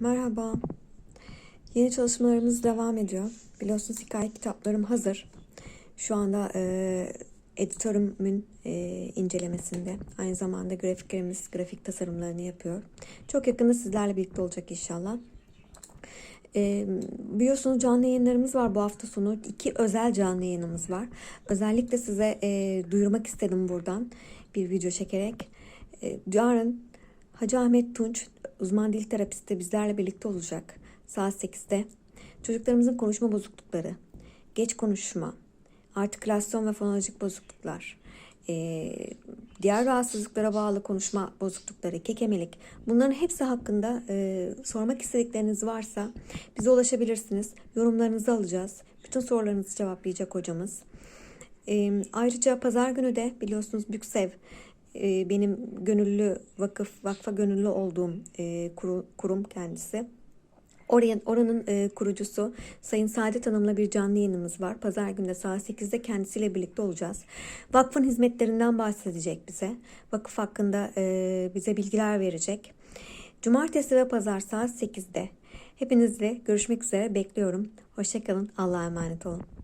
Merhaba. Yeni çalışmalarımız devam ediyor. Biliyorsunuz hikaye kitaplarım hazır. Şu anda e, editörümün e, incelemesinde. Aynı zamanda grafiklerimiz grafik tasarımlarını yapıyor. Çok yakında sizlerle birlikte olacak inşallah. E, biliyorsunuz canlı yayınlarımız var bu hafta sonu. İki özel canlı yayınımız var. Özellikle size e, duyurmak istedim buradan bir video çekerek. E, yarın Hacı Ahmet Tunç uzman dil terapisti bizlerle birlikte olacak saat 8'de. Çocuklarımızın konuşma bozuklukları, geç konuşma, artikülasyon ve fonolojik bozukluklar, e, diğer rahatsızlıklara bağlı konuşma bozuklukları, kekemelik bunların hepsi hakkında e, sormak istedikleriniz varsa bize ulaşabilirsiniz. Yorumlarınızı alacağız. Bütün sorularınızı cevaplayacak hocamız. E, ayrıca pazar günü de biliyorsunuz Büksev e, benim gönüllü vakıf, vakfa gönüllü olduğum e, kuru, kurum kendisi. Oraya, oranın e, kurucusu Sayın Saadet Hanım'la bir canlı yayınımız var. Pazar günü saat 8'de kendisiyle birlikte olacağız. Vakfın hizmetlerinden bahsedecek bize. Vakıf hakkında e, bize bilgiler verecek. Cumartesi ve pazar saat 8'de. Hepinizle görüşmek üzere bekliyorum. Hoşçakalın. Allah'a emanet olun.